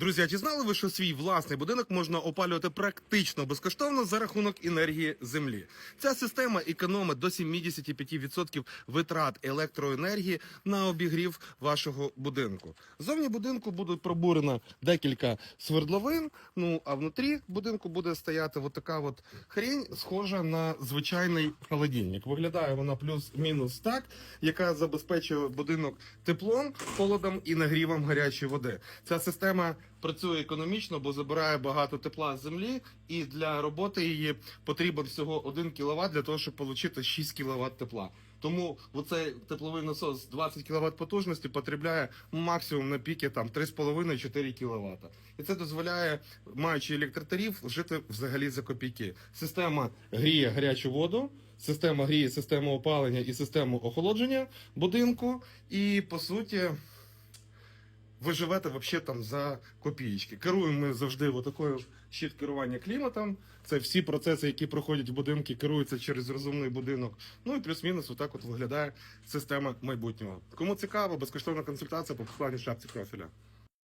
Друзі, а чи знали ви, що свій власний будинок можна опалювати практично безкоштовно за рахунок енергії землі? Ця система економить до 75% витрат електроенергії на обігрів вашого будинку. Зовні будинку буде пробурено декілька свердловин. Ну а внутрі будинку буде стояти от така от хрінь, схожа на звичайний холодильник. Виглядає вона плюс-мінус так, яка забезпечує будинок теплом, холодом і нагрівом гарячої води. Ця система працює економічно, бо забирає багато тепла з землі, і для роботи її потрібен всього 1 кВт для того, щоб отримати 6 кВт тепла. Тому оцей тепловий насос з 20 кВт потужності потребляє максимум на піки там 3,5-4 кВт. І це дозволяє, маючи електротариф, жити взагалі за копійки. Система гріє гарячу воду, система гріє систему опалення і систему охолодження будинку. І по суті, ви живете вообще там за копієчки. Керуємо ми завжди отакою щит керування кліматом. Це всі процеси, які проходять в будинки, керуються через розумний будинок. Ну і плюс-мінус, отак от виглядає система майбутнього. Кому цікаво, безкоштовна консультація по посланню шапці профіля.